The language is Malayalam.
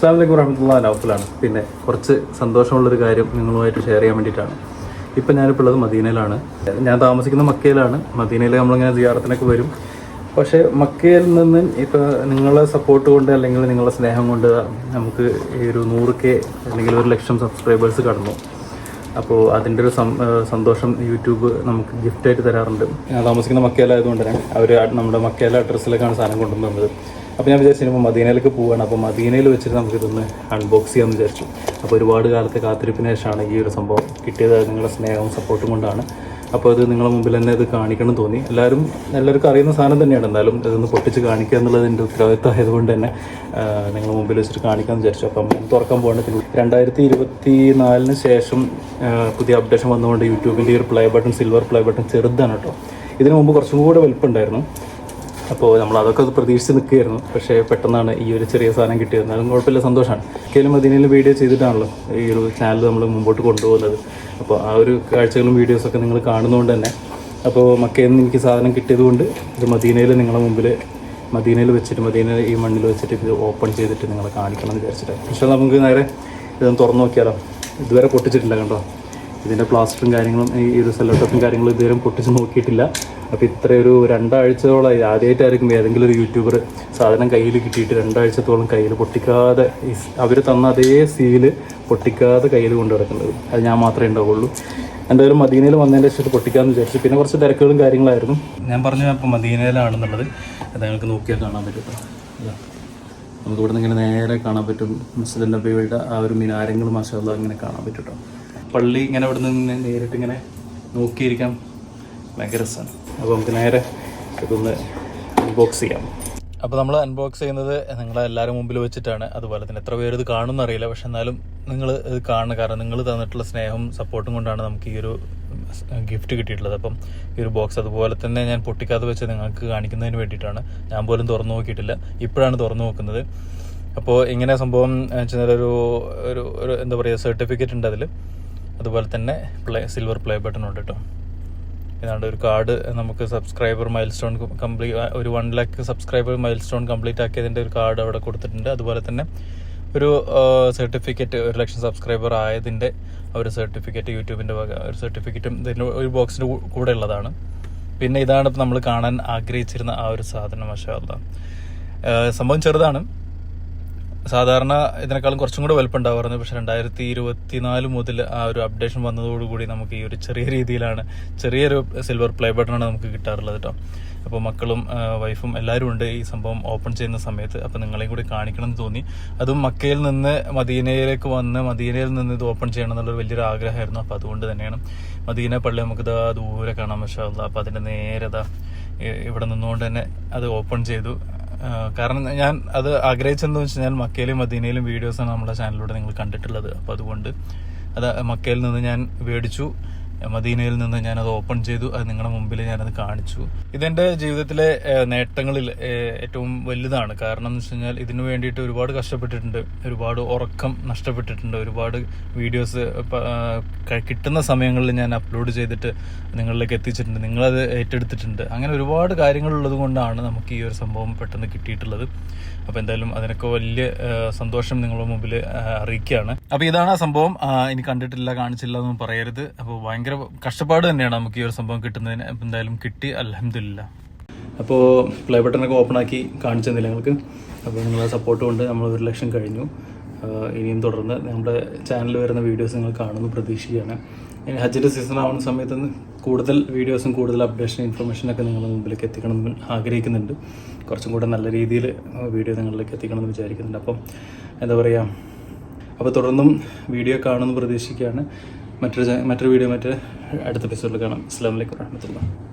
അസ്സാം വലൈക്കും വറഹമത്തുള്ള നൗഫലാണ്. പിന്നെ കുറച്ച് സന്തോഷമുള്ളൊരു കാര്യം നിങ്ങളുമായിട്ട് ഷെയർ ചെയ്യാൻ വേണ്ടിയിട്ടാണ്. ഇപ്പം ഞാനിപ്പോൾ ഉള്ളത് മദീനയിലാണ്. ഞാൻ താമസിക്കുന്ന മക്കയിലാണ്. മദീനയിൽ നമ്മളിങ്ങനെ ജിയാറത്തിനൊക്കെ വരും. പക്ഷേ മക്കയിൽ നിന്ന് ഇപ്പോൾ നിങ്ങളെ സപ്പോർട്ട് കൊണ്ട് അല്ലെങ്കിൽ നിങ്ങളുടെ സ്നേഹം കൊണ്ട് നമുക്ക് ഈ ഒരു നൂറ് കെ അല്ലെങ്കിൽ ഒരു ലക്ഷം സബ്സ്ക്രൈബേഴ്സ് കടന്നു. അപ്പോൾ അതിന്റെ ഒരു സന്തോഷം യൂട്യൂബ് നമുക്ക് ഗിഫ്റ്റായിട്ട് തരാറുണ്ട്. ഞാൻ താമസിക്കുന്ന മക്കയിലായതുകൊണ്ട് തന്നെ അവർ നമ്മുടെ മക്കയിലെ അഡ്രസ്സിലേക്കാണ് സാധനം കൊണ്ടുവന്നത് അപ്പോൾ ഞാൻ വിചാരിച്ചു ഇപ്പോൾ മദീനയിലേക്ക് പോവുകയാണ് അപ്പോൾ മദീനയിൽ വെച്ചിട്ട് നമുക്കിതൊന്ന് അൺബോക്സ് ചെയ്യാമെന്ന് വിചാരിച്ചു. അപ്പോൾ ഒരുപാട് കാലത്തെ കാത്തിരിപ്പിന് ശേഷമാണ് ഈ ഒരു സംഭവം കിട്ടിയത്. നിങ്ങളുടെ സ്നേഹവും സപ്പോർട്ടും കൊണ്ടാണ്. അപ്പോൾ അത് നിങ്ങളുടെ മുമ്പിൽ തന്നെ ഇത് കാണിക്കണം തോന്നി. എല്ലാവരും എല്ലാവർക്കും അറിയുന്ന സാധനം തന്നെയാണ്. എന്തായാലും ഇതൊന്ന് പൊട്ടിച്ച് കാണിക്കുക എന്നുള്ളത് എന്റെ ഉത്തരവാദിത്തം ആയതുകൊണ്ട് തന്നെ നിങ്ങളുടെ മുമ്പിൽ വെച്ചിട്ട് കാണിക്കാമെന്ന് വിചാരിച്ചു. അപ്പം തുറക്കാൻ പോകേണ്ടത് രണ്ടായിരത്തി ഇരുപത്തി നാലിന് ശേഷം പുതിയ അപ്ഡേഷൻ വന്നുകൊണ്ട് യൂട്യൂബിന്റെ ഒരു play button silver play button ചെറുതാണ് കേട്ടോ. ഇതിനു മുമ്പ് കുറച്ചും കൂടെ വലുപ്പമുണ്ടായിരുന്നു. അപ്പോൾ നമ്മൾ അതൊക്കെ പ്രതീക്ഷിച്ച് നിൽക്കുകയായിരുന്നു. പക്ഷേ പെട്ടെന്നാണ് ഈ ഒരു ചെറിയ സാധനം കിട്ടിയത്. എന്നാലും കുഴപ്പമില്ല സന്തോഷമാണ്. കേലും മദീനയിൽ വീഡിയോ ചെയ്തിട്ടാണല്ലോ ഈ ഒരു ചാനൽ നമ്മൾ മുമ്പോട്ട് കൊണ്ടുപോകുന്നത്. അപ്പോൾ ആ ഒരു കാഴ്ചകളും വീഡിയോസൊക്കെ നിങ്ങൾ കാണുന്നതുകൊണ്ട് തന്നെ. അപ്പോൾ മക്കയിൽ നിന്ന് എനിക്ക് സാധനം കിട്ടിയതുകൊണ്ട് ഇത് മദീനയിൽ നിങ്ങളുടെ മുമ്പിൽ മദീനയിൽ വെച്ചിട്ട് മദീന ഈ മണ്ണിൽ വെച്ചിട്ട് ഇത് ഓപ്പൺ ചെയ്തിട്ട് നിങ്ങളെ കാണിക്കണം എന്ന് വിചാരിച്ചിട്ട് പക്ഷേ നമുക്ക് നേരെ ഇതൊന്ന് തുറന്നു നോക്കിയാലോ? ഇതുവരെ പൊട്ടിച്ചിട്ടില്ല കണ്ടോ? ഇതിന്റെ പ്ലാസ്റ്ററും കാര്യങ്ങളും ഈ ഒരു സെലോട്ടപ്പും കാര്യങ്ങളും ഇതുവരെ പൊട്ടിച്ച് നോക്കിയിട്ടില്ല. അപ്പോൾ ഇത്രയൊരു രണ്ടാഴ്ചയോളമായി ആദ്യമായിട്ടായിരിക്കും ഏതെങ്കിലും ഒരു യൂട്യൂബർ സാധനം കയ്യിൽ കിട്ടിയിട്ട് രണ്ടാഴ്ചത്തോളം കയ്യിൽ പൊട്ടിക്കാതെ അവർ തന്ന അതേ സീൽ പൊട്ടിക്കാതെ കയ്യിൽ കൊണ്ടു നടക്കുന്നത്. അത് ഞാൻ മാത്രമേ ഉണ്ടാവുള്ളൂ. എന്തായാലും മദീനയിൽ വന്നതിന്റെ ശേഷം പൊട്ടിക്കാമെന്ന് വിചാരിച്ചു. പിന്നെ കുറച്ച് തിരക്കുകളും കാര്യങ്ങളായിരുന്നു. ഞാൻ പറഞ്ഞു അപ്പോൾ മദീനയിലാണെന്നുള്ളത് അത് ഞങ്ങൾക്ക് നോക്കിയാൽ കാണാൻ പറ്റും. നമുക്ക് ഇവിടെ നിന്ന് ഇങ്ങനെ നേരെ കാണാൻ പറ്റും. മുസ്ലിം നബിയുടെ ആ ഒരു മിനാരങ്ങൾ മാഷാല്ല ഇങ്ങനെ കാണാൻ പറ്റും കേട്ടോ പള്ളി ഇങ്ങനെ ഇവിടെ നിന്ന് നേരിട്ട് ഇങ്ങനെ നോക്കിയിരിക്കാം ഭയങ്കര രസമാണ്. അപ്പോൾ നമുക്ക് നേരെ ഇതൊന്ന് അൺബോക്സ് ചെയ്യാം. അപ്പോൾ നമ്മൾ അൺബോക്സ് ചെയ്യുന്നത് നിങ്ങളെ എല്ലാവരും മുമ്പിൽ വെച്ചിട്ടാണ്. അതുപോലെ തന്നെ എത്ര പേര് ഇത് കാണുമെന്ന് അറിയില്ല. പക്ഷെ എന്നാലും നിങ്ങൾ ഇത് കാണണം. കാരണം നിങ്ങൾ തന്നിട്ടുള്ള സ്നേഹവും സപ്പോർട്ടും കൊണ്ടാണ് നമുക്ക് ഈ ഒരു ഗിഫ്റ്റ് കിട്ടിയിട്ടുള്ളത്. അപ്പം ഈ ഒരു ബോക്സ് അതുപോലെ തന്നെ ഞാൻ പൊട്ടിക്കാതെ വെച്ച് നിങ്ങൾക്ക് കാണിക്കുന്നതിന് വേണ്ടിയിട്ടാണ്. ഞാൻ പോലും തുറന്നു നോക്കിയിട്ടില്ല. ഇപ്പോഴാണ് തുറന്നു നോക്കുന്നത്. അപ്പോൾ ഇങ്ങനെ സംഭവം വെച്ചാൽ ഒരു ഒരു എന്താ പറയുക സർട്ടിഫിക്കറ്റ് ഉണ്ട് അതിൽ അതുപോലെ തന്നെ പ്ലേ സിൽവർ പ്ലേ ബട്ടൺ ഉണ്ട് കേട്ടോ ഇതാണ്ട് ഒരു കാർഡ് നമുക്ക് സബ്സ്ക്രൈബർ മൈൽ സ്റ്റോൺ കംപ്ലീറ്റ് ഒരു one lakh subscriber milestone complete ആക്കിയതിന്റെ ഒരു കാർഡ് അവിടെ കൊടുത്തിട്ടുണ്ട്. അതുപോലെ തന്നെ ഒരു സർട്ടിഫിക്കറ്റ് ഒരു ലക്ഷം സബ്സ്ക്രൈബർ ആയതിന്റെ ഒരു സർട്ടിഫിക്കറ്റ് യൂട്യൂബിന്റെ ഒരു സർട്ടിഫിക്കറ്റും ഇതിന്റെ ഒരു ബോക്സിന്റെ കൂടെ ഉള്ളതാണ്. പിന്നെ ഇതാണ് നമ്മൾ കാണാൻ ആഗ്രഹിച്ചിരുന്ന ആ ഒരു സാധനം മഷാല്ല സംഭവം ചെറുതാണ്. സാധാരണ ഇതിനേക്കാളും കുറച്ചും കൂടെ വലുപ്പം ഉണ്ടാവാറുണ്ട് പക്ഷെ രണ്ടായിരത്തി ഇരുപത്തി നാല് മുതൽ ആ ഒരു അപ്ഡേഷൻ വന്നതോടുകൂടി നമുക്ക് ഈ ഒരു ചെറിയ രീതിയിലാണ് ചെറിയൊരു സിൽവർ പ്ലേ ബട്ടണാണ് നമുക്ക് കിട്ടാറുള്ളത് കേട്ടോ. അപ്പോൾ മക്കളും വൈഫും എല്ലാവരും ഉണ്ട് ഈ സംഭവം ഓപ്പൺ ചെയ്യുന്ന സമയത്ത്. അപ്പോൾ നിങ്ങളെയും കൂടി കാണിക്കണം എന്ന് തോന്നി. അതും മക്കയിൽ നിന്ന് മദീനയിലേക്ക് വന്ന് മദീനയിൽ നിന്ന് ഇത് ഓപ്പൺ ചെയ്യണം എന്നുള്ളൊരു വലിയൊരു ആഗ്രഹമായിരുന്നു. അപ്പോൾ അതുകൊണ്ട് തന്നെയാണ് മദീന പള്ളി നമുക്കിത് ദൂരെ കാണാൻ പക്ഷേ അപ്പോൾ അതിന്റെ നേരത ഇവിടെ നിന്നുകൊണ്ട് തന്നെ അത് ഓപ്പൺ ചെയ്തു. കാരണം ഞാൻ അത് ആഗ്രഹിച്ചെന്ന് വെച്ച് കഴിഞ്ഞാൽ മക്കയിലും മദീനയിലും വീഡിയോസാണ് നമ്മുടെ ചാനലിലൂടെ നിങ്ങൾ കണ്ടിട്ടുള്ളത്. അപ്പോൾ അതുകൊണ്ട് അത് മക്കയിൽ നിന്ന് ഞാൻ മേടിച്ചു. മദീനയിൽ നിന്ന് ഞാനത് ഓപ്പൺ ചെയ്തു. അത് നിങ്ങളുടെ മുമ്പിൽ ഞാനത് കാണിച്ചു. ഇതെന്റെ ജീവിതത്തിലെ നേട്ടങ്ങളിൽ ഏറ്റവും വലുതാണ്. കാരണം എന്ന് വെച്ച് കഴിഞ്ഞാൽ ഇതിനു വേണ്ടിയിട്ട് ഒരുപാട് കഷ്ടപ്പെട്ടിട്ടുണ്ട്. ഒരുപാട് ഉറക്കം നഷ്ടപ്പെട്ടിട്ടുണ്ട്. ഒരുപാട് വീഡിയോസ് കിട്ടുന്ന സമയങ്ങളിൽ ഞാൻ അപ്ലോഡ് ചെയ്തിട്ട് നിങ്ങളിലേക്ക് എത്തിച്ചിട്ടുണ്ട്. നിങ്ങളത് ഏറ്റെടുത്തിട്ടുണ്ട്. അങ്ങനെ ഒരുപാട് കാര്യങ്ങളുള്ളത് കൊണ്ടാണ് നമുക്ക് ഈ ഒരു സംഭവം പെട്ടെന്ന് കിട്ടിയിട്ടുള്ളത്. അപ്പോൾ എന്തായാലും അതിനൊക്കെ വലിയ സന്തോഷം നിങ്ങളുടെ മുമ്പിൽ അറിയിക്കുകയാണ്. അപ്പോൾ ഇതാണ് ആ സംഭവം. ഇനി കണ്ടിട്ടില്ല കാണിച്ചില്ല എന്നൊന്നും പറയരുത്. അപ്പോൾ ഭയങ്കര കഷ്ടപ്പാട് തന്നെയാണ് നമുക്ക് ഈ ഒരു സംഭവം കിട്ടുന്നതിന്. എന്തായാലും കിട്ടി. അലഹമില്ല അപ്പോൾ പ്ലേ ബട്ടണൊക്കെ ഓപ്പൺ ആക്കി കാണിച്ചു തന്നില്ല ഞങ്ങൾക്ക്. അപ്പോൾ നിങ്ങളുടെ സപ്പോർട്ട് കൊണ്ട് നമ്മൾ ഒരു ലക്ഷം കഴിഞ്ഞു. ഇനിയും തുടർന്ന് നമ്മുടെ ചാനലിൽ വരുന്ന വീഡിയോസ് നിങ്ങൾ കാണുന്നു പ്രതീക്ഷിക്കുകയാണ്. ഇനി ഹജ്ജിന്റെ സീസൺ ആവുന്ന സമയത്ത് കൂടുതൽ വീഡിയോസും കൂടുതൽ അപ്ഡേഷൻ ഇൻഫർമേഷനൊക്കെ നിങ്ങളുടെ മുമ്പിലേക്ക് എത്തിക്കണമെന്ന് ആഗ്രഹിക്കുന്നുണ്ട്. കുറച്ചും കൂടെ നല്ല രീതിയിൽ വീഡിയോ നിങ്ങളിലേക്ക് എത്തിക്കണമെന്ന് വിചാരിക്കുന്നുണ്ട്. അപ്പം എന്താ പറയുക അപ്പോൾ തുടർന്നും വീഡിയോ കാണുമെന്ന് പ്രതീക്ഷിക്കുകയാണ്. മറ്റൊരു മറ്റൊരു വീഡിയോ മറ്റൊരു അടുത്ത എപ്പിസോഡിൽ കാണാം. അസ്സാം വലൈക്കും വാഹമത്തുള്ള